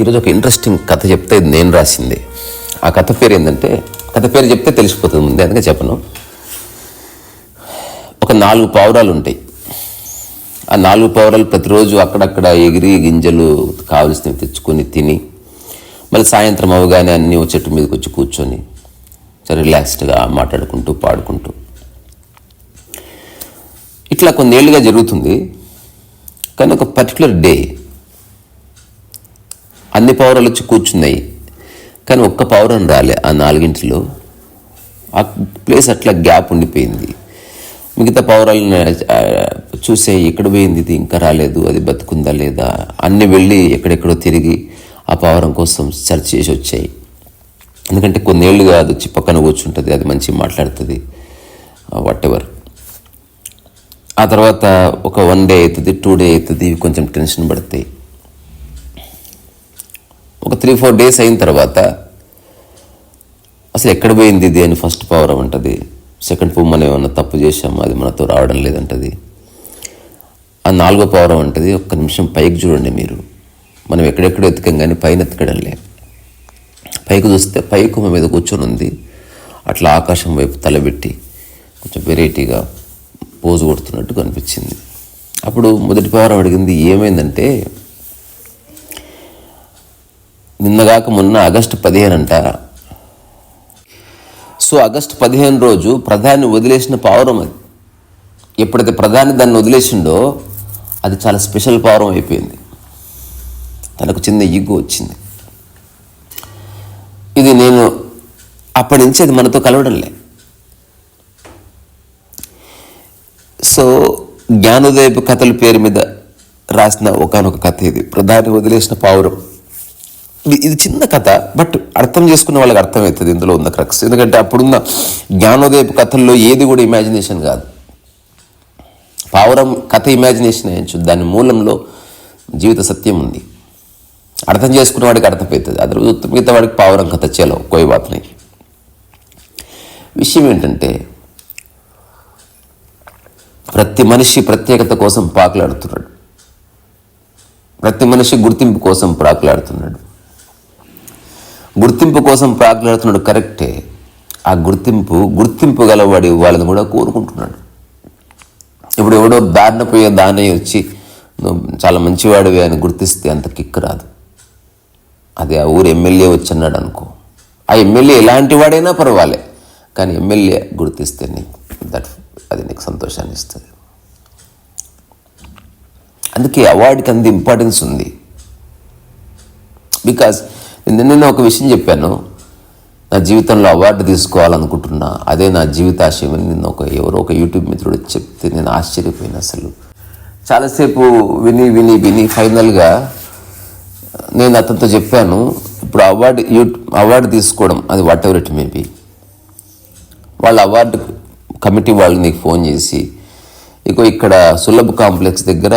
ఈరోజు ఒక ఇంట్రెస్టింగ్ కథ చెప్తే నేను రాసింది. ఆ కథ పేరు ఏంటంటే కథ పేరు చెప్తే తెలిసిపోతుంది ముందే అందుకే చెప్పను. ఒక నాలుగు పావురాలు ఉంటాయి. ఆ నాలుగు పావురాలు ప్రతిరోజు అక్కడక్కడ ఎగిరి గింజలు కావలసినవి తెచ్చుకొని తిని మళ్ళీ సాయంత్రం అవగానే అన్నీ చెట్టు మీదకి వచ్చి కూర్చొని చాలా రిలాక్స్డ్గా మాట్లాడుకుంటూ పాడుకుంటూ. ఇట్లా కొన్నేళ్ళుగా జరుగుతుంది. కానీ ఒక పర్టికులర్ డే అన్ని పావురాలు వచ్చి కూర్చున్నాయి. కానీ ఒక్క పౌరం రాలే ఆ నాలుగింటిలో. ఆ ప్లేస్ అట్లా గ్యాప్ ఉండిపోయింది. మిగతా పౌరాలను చూసే ఎక్కడ పోయింది ఇది? ఇంకా రాలేదు. అది బతుకుందా లేదా? అన్ని వెళ్ళి ఎక్కడెక్కడో తిరిగి ఆ పావురం కోసం సెర్చ్ చేసి వచ్చాయి. ఎందుకంటే కొన్నేళ్ళుగా అది వచ్చి పక్కన కూర్చుంటుంది. అది మంచిగా మాట్లాడుతుంది. వాట్ ఎవర్ ఆ తర్వాత ఒక వన్ డే అవుతుంది టూ డే అవుతుంది ఇవి కొంచెం టెన్షన్ పడతాయి. త్రీ ఫోర్ డేస్ అయిన తర్వాత అసలు ఎక్కడ పోయింది ఇది అని ఫస్ట్ పవర్ ఉంటుంది సెకండ్ పువ్వు మనం ఏమన్నా తప్పు చేసామా అది మనతో రావడం లేదంటది. ఆ నాలుగో పవర్ ఉంటుంది ఒక్క నిమిషం పైకి చూడండి మీరు. మనం ఎక్కడెక్కడ ఎత్తుకాం కానీ పైన ఎత్తకడం లే. పైకి చూస్తే పై మీద కూర్చొని ఉంది. అట్లా ఆకాశం వైపు తలబెట్టి కొంచెం వెరైటీగా పోజు కొడుతున్నట్టు కనిపించింది. అప్పుడు మొదటి పవర్ అడిగింది ఏమైందంటే నిన్నగాక మొన్న ఆగస్టు పదిహేను అంట సో ఆగస్టు పదిహేను రోజు ప్రధాని వదిలేసిన పావురం అది. ఎప్పుడైతే ప్రధాని దాన్ని వదిలేసిండో అది చాలా స్పెషల్ పావురం అయిపోయింది. తనకు చిన్న ఈగో వచ్చింది. ఇది నేను అప్పటి నుంచి అది మనతో కలవడంలే సో జ్ఞానోదయపు కథల పేరు మీద రాసిన ఒకనొక కథ ఇది. ప్రధాని వదిలేసిన పావురం. ఇది ఇది చిన్న కథ బట్ అర్థం చేసుకున్న వాళ్ళకి అర్థమవుతుంది ఇందులో ఉన్న క్రక్స్. ఎందుకంటే అప్పుడున్న జ్ఞానోదయపు కథల్లో ఏది కూడా ఇమాజినేషన్ కాదు. పావురం కథ ఇమాజినేషన్ అయ్యచ్చు దాని మూలంలో జీవిత సత్యం ఉంది. అర్థం చేసుకున్న వాడికి అర్థమవుతుంది. అది రోజు మిగతా వాడికి పావురం కథ చేలో కోయి బాత్ని విషయం ఏంటంటే ప్రతి మనిషి ప్రత్యేకత కోసం పాకులాడుతున్నాడు. ప్రతి మనిషి గుర్తింపు కోసం ప్రాకులాడుతున్నాడు గుర్తింపు కోసం ప్రాకులాడుతున్నాడు కరెక్టే. ఆ గుర్తింపు గుర్తింపు గలవాడి వాళ్ళని కూడా కోరుకుంటున్నాడు. ఇప్పుడు ఎవడో దారిన పోయే దాని వచ్చి చాలా మంచివాడివి అని గుర్తిస్తే అంత కిక్ రాదు. అది ఆ ఊరు ఎమ్మెల్యే వచ్చి అన్నాడు అనుకో. ఆ ఎమ్మెల్యే ఎలాంటి వాడైనా పర్వాలే కానీ ఎమ్మెల్యే గుర్తిస్తే నీకు దట్ అది నీకు సంతోషాన్ని ఇస్తుంది. అందుకే అవార్డుకి అంత ఇంపార్టెన్స్ ఉంది. బికాస్ నిన్న ఒక విషయం చెప్పాను. నా జీవితంలో అవార్డు తీసుకోవాలనుకుంటున్నా అదే నా జీవితాశయం అని నిన్న ఒక ఎవరో ఒక యూట్యూబ్ మిత్రుడు చెప్తే నేను ఆశ్చర్యపోయినా అసలు. చాలాసేపు విని విని విని ఫైనల్గా నేను అతనితో చెప్పాను ఇప్పుడు అవార్డు యూ అవార్డు తీసుకోవడం అది వాట్ ఎవర్ ఇట్ మేబీ వాళ్ళ అవార్డు కమిటీ వాళ్ళు నీకు ఫోన్ చేసి ఇక ఇక్కడ సులభ కాంప్లెక్స్ దగ్గర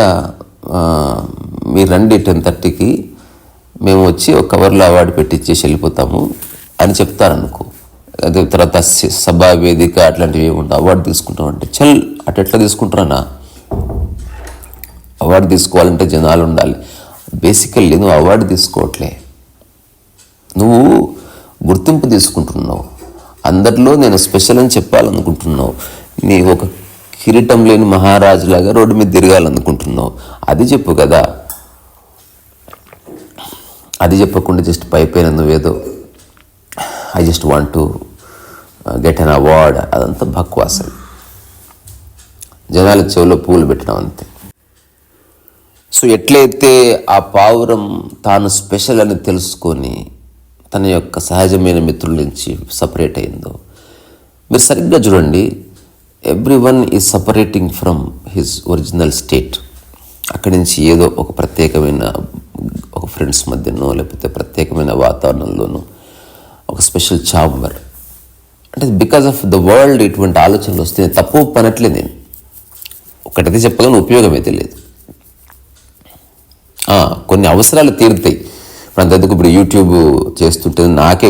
మీరు రండి టెన్ థర్టీకి మేము వచ్చి ఒక కవర్లో అవార్డు పెట్టిచ్చేసి వెళ్ళిపోతాము అని చెప్తారనుకో అదే తర్వాత సభా వేదిక అట్లాంటివి ఏమి అవార్డు తీసుకుంటాం అంటే చల్ అటు ఎట్లా తీసుకుంటారన్నా? అవార్డు తీసుకోవాలంటే జనాలు ఉండాలి. బేసికల్లీ నువ్వు అవార్డు తీసుకోవట్లే. నువ్వు గుర్తింపు తీసుకుంటున్నావు. అందరిలో నేను స్పెషల్ అని చెప్పాలనుకుంటున్నావు. నీ ఒక కిరీటం లేని మహారాజులాగా రోడ్డు మీద తిరగాలనుకుంటున్నావు. అది చెప్పు కదా. అది చెప్పకుండా జస్ట్ పైపైన నువ్వేదో I just want to get an award అదంతా బక్వాస్. అది జనాల చెవిలో పూలు పెట్టడం అంతే. సో ఎట్లయితే ఆ పావురం తాను స్పెషల్ అని తెలుసుకొని తన యొక్క సహజమైన మిత్రుల నుంచి సపరేట్ అయిందో మీరు సరిగ్గా చూడండి everyone is separating from his original state అక్కడి నుంచి ఏదో ఒక ప్రత్యేకమైన ఫ్రెండ్స్ మధ్యనో లేకపోతే ప్రత్యేకమైన వాతావరణంలోనో ఒక స్పెషల్ చాంబర్ అంటే బికాస్ ఆఫ్ ద వరల్డ్ ఇటువంటి ఆలోచనలు వస్తే తప్పు పనట్లేదు నేను. ఒకటైతే చెప్పగలను ఉపయోగం అయితే లేదు. కొన్ని అవసరాలు తీరుతాయి. ఇప్పుడు అంతెందుకు ఇప్పుడు యూట్యూబ్ చేస్తుంటే నాకే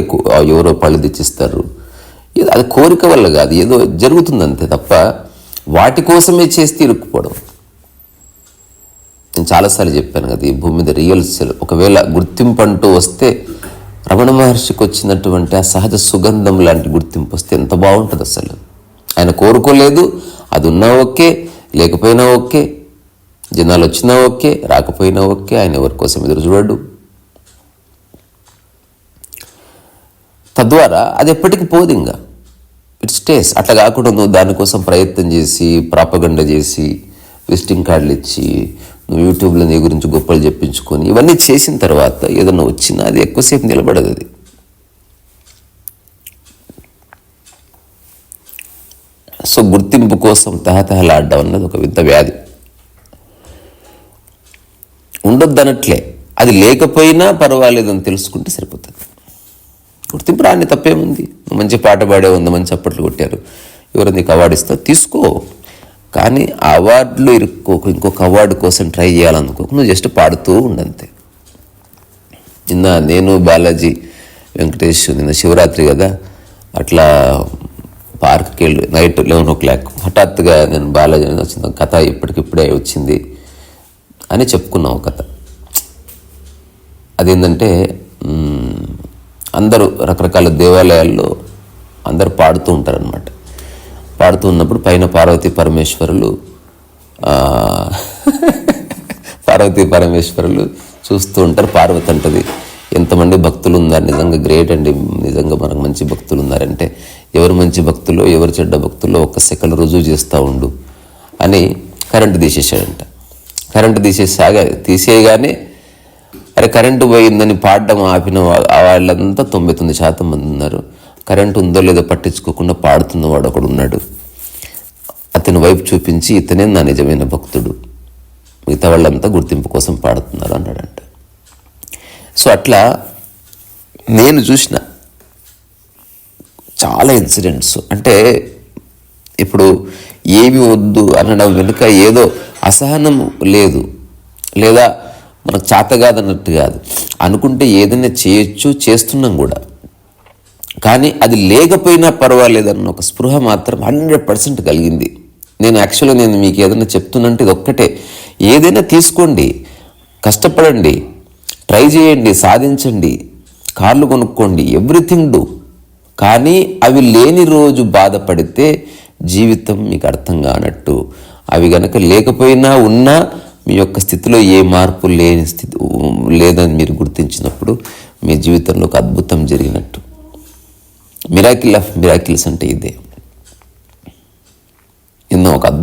ఎవరో పళ్ళు తెచ్చిస్తారు. ఇది అది కోరిక వల్ల కాదు ఏదో జరుగుతుంది అంతే తప్ప వాటి కోసమే చేసి ఇరుక్కుపోవడం నేను చాలాసార్లు చెప్పాను కదా ఈ భూమి మీద రియల్ సెల్ ఒకవేళ గుర్తింపు అంటూ వస్తే రమణ మహర్షికి వచ్చినటువంటి ఆ సహజ సుగంధం లాంటి గుర్తింపు వస్తే ఎంత బాగుంటుంది అసలు. ఆయన కోరుకోలేదు అది ఉన్నా ఓకే లేకపోయినా ఓకే జనాలు వచ్చినా ఓకే రాకపోయినా ఓకే ఆయన ఎవరి కోసం ఎదురు చూడడు. తద్వారా అది ఎప్పటికీ పోదు ఇంకా. ఇట్ స్టేస్ అట్లా కాకుండా నువ్వు దానికోసం ప్రయత్నం చేసి ప్రాపగండ చేసి విజిటింగ్ కార్డులు ఇచ్చి నువ్వు యూట్యూబ్లో నీ గురించి గొప్పలు చెప్పించుకొని ఇవన్నీ చేసిన తర్వాత ఏదైనా వచ్చినా అది ఎక్కువసేపు నిలబడదు అది. సో గుర్తింపు కోసం తహతహలాడడం అన్నది ఒక వింత వ్యాధి. ఉండొద్దనట్లే అది లేకపోయినా పర్వాలేదని తెలుసుకుంటే సరిపోతుంది. గుర్తింపు రాని తప్పేముంది? మంచి పాట పాడే ఉంది మంచి చప్పట్లు కొట్టారు. ఎవరు నీకు అవార్డు ఇస్తా తీసుకో. కానీ ఆ అవార్డులో ఇరుక్కోకు ఇంకొక అవార్డు కోసం ట్రై చేయాలనుకోకు నువ్వు జస్ట్ పాడుతూ ఉండంతే. నిన్న నేను బాలాజీ వెంకటేష్ నిన్న శివరాత్రి కదా అట్లా పార్క్కి వెళ్ళి నైట్ లెవెన్ ఓ క్లాక్ హఠాత్తుగా నేను బాలాజీ వచ్చిన కథ ఇప్పటికిప్పుడే వచ్చింది అని చెప్పుకున్నాం కథ. అదేంటంటే అందరూ రకరకాల దేవాలయాల్లో అందరూ పాడుతూ ఉంటారనమాట పాడుతూ ఉన్నప్పుడు పైన పార్వతీ పరమేశ్వరులు పార్వతీ పరమేశ్వరులు చూస్తూ ఉంటారు. పార్వతి అంటది ఎంతమంది భక్తులు ఉన్నారు నిజంగా గ్రేట్ అండి. నిజంగా మనకు మంచి భక్తులు ఉన్నారంటే ఎవరు మంచి భక్తులు ఎవరు చెడ్డ భక్తులు ఒక్క సెకండ్ రుజువు చేస్తూ ఉండు అని కరెంటు తీసేసాడంట కరెంటు తీసేసాగా తీసేయగానే అరే కరెంటు పోయిందని పాడడం ఆపిన వాళ్ళంతా తొంభై తొమ్మిది శాతం మంది ఉన్నారు. కరెంటు ఉందో లేదో పట్టించుకోకుండా పాడుతున్నవాడు ఒకడు ఉన్నాడు. వైపు చూపించి ఇతనే నా నిజమైన భక్తుడు. మిగతా వాళ్ళంతా గుర్తింపు కోసం పాడుతున్నారు అన్నాడంట. సో అట్లా నేను చూసిన చాలా ఇన్సిడెంట్స్. అంటే ఇప్పుడు ఏమి వద్దు అనడం వెనుక ఏదో అసహనం లేదు. లేదా మనకు చేత కాదన్నట్టు కాదు. అనుకుంటే ఏదైనా చేయొచ్చు చేస్తున్నాం కూడా. కానీ అది లేకపోయినా పర్వాలేదన్న ఒక స్పృహ మాత్రం హండ్రెడ్ పర్సెంట్ కలిగింది. నేను యాక్చువల్గా నేను మీకు ఏదైనా చెప్తున్నంటే ఇది ఒక్కటే. ఏదైనా తీసుకోండి కష్టపడండి ట్రై చేయండి సాధించండి కార్లు కొనుక్కోండి ఎవ్రీథింగ్ డూ కానీ అవి లేని రోజు బాధపడితే జీవితం మీకు అర్థం కానట్టు. అవి గనక లేకపోయినా ఉన్నా మీ యొక్క స్థితిలో ఏ మార్పు లేని స్థితి లేదని మీరు గుర్తించినప్పుడు మీ జీవితంలో ఒక అద్భుతం జరిగినట్టు. మిరాకిల్ ఆఫ్ మిరాకిల్స్ అంటే ఇదే.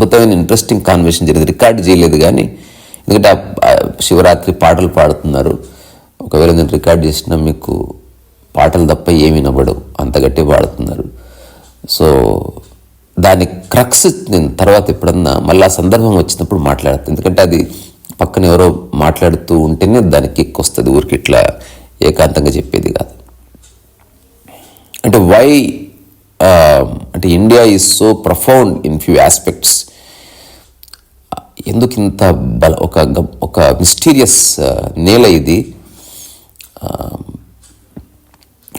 అద్భుతమైన ఇంట్రెస్టింగ్ కాన్వర్సేషన్ జరిగింది. రికార్డ్ చేయలేదు కానీ ఎందుకంటే ఆ- శివరాత్రి పాటలు పాడుతున్నారు. ఒకవేళ నేను రికార్డ్ చేసినా మీకు పాటలు తప్ప ఏమి వినబడవు అంత గట్టి పాడుతున్నారు. సో దాని క్రక్స్ నేను తర్వాత ఎప్పుడన్నా మళ్ళీ ఆ సందర్భం వచ్చినప్పుడు మాట్లాడతాను. ఎందుకంటే అది పక్కన ఎవరో మాట్లాడుతూ ఉంటేనే దానికి ఎక్కువ వస్తుంది. ఊరికి ఇట్లా ఏకాంతంగా చెప్పేది కాదు. అంటే వై అంటే India is so profound in few aspects ఎందుకు ఇంత బల ఒక ఒక మిస్టీరియస్ నేల ఇది?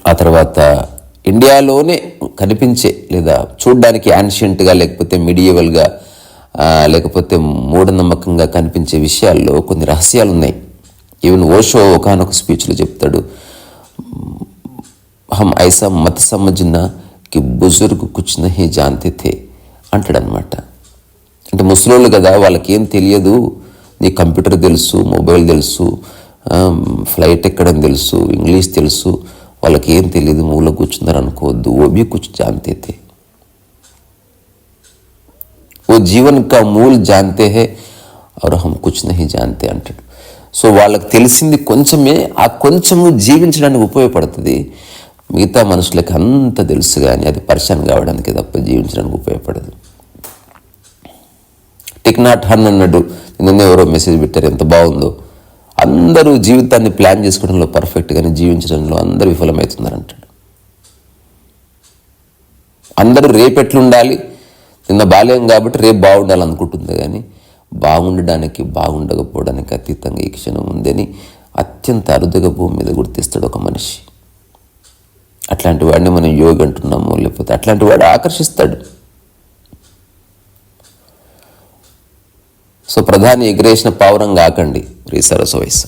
ఆ తర్వాత ఇండియాలోనే కనిపించే లేదా చూడడానికి యాన్షియంట్గా లేకపోతే మిడియవల్గా లేకపోతే మూఢనమ్మకంగా కనిపించే విషయాల్లో కొన్ని రహస్యాలు ఉన్నాయి ఈవెన్ ఓషో ఒకనొక స్పీచ్లో చెప్తాడు. హమ్ ఐసా మత సమజ్న కి బుజుర్గు కుచ్ నహి జాన్తే థే అంటాడనమాట అంటే ముసలోళ్ళు కదా వాళ్ళకి ఏం తెలియదు నీ కంప్యూటర్ తెలుసు మొబైల్ తెలుసు ఆమ్, ఫ్లైట్ ఎక్కడం తెలుసు ఇంగ్లీష్ తెలుసు వాళ్ళకి ఏం తెలియదు మూల కూర్చున్నారు అనుకోవద్దు ఓ भी कुछ जानते थे वो जीवन का मूल जानते हैं और हम कुछ नहीं जानते అంటాడు సో వాళ్ళకి తెలిసింది కొంచెమే ఆ కొంచెము జీవించడానికి ఉపయోగపడుతుంది మిగతా మనుషులకి అంత తెలుసు కానీ అది పరిశాన్ కావడానికి తప్ప జీవించడానికి ఉపయోగపడదు టెక్ నాట్ హన్ అన్నాడు నిన్న ఎవరో మెసేజ్ పెట్టారు ఎంత బాగుందో. అందరూ జీవితాన్ని ప్లాన్ చేసుకోవడంలో పర్ఫెక్ట్గానే జీవించడంలో అందరూ విఫలమవుతున్నారు అంటాడు అందరూ రేపెట్లుండాలి నిన్న బాలేం కాబట్టి రేపు బాగుండాలి అనుకుంటుంది కానీ బాగుండడానికి బాగుండకపోవడానికి అతీతంగా ఈ క్షణం ఉందని అత్యంత అరుదుగా భూమి మీద గుర్తిస్తాడు ఒక మనిషి. అట్లాంటి వాడిని మనం యోగి అంటున్నాము లేకపోతే అట్లాంటి వాడు ఆకర్షిస్తాడు. సో ప్రధాని ఎగిరేసిన పావురం కాకండి రీసరస్ వయసు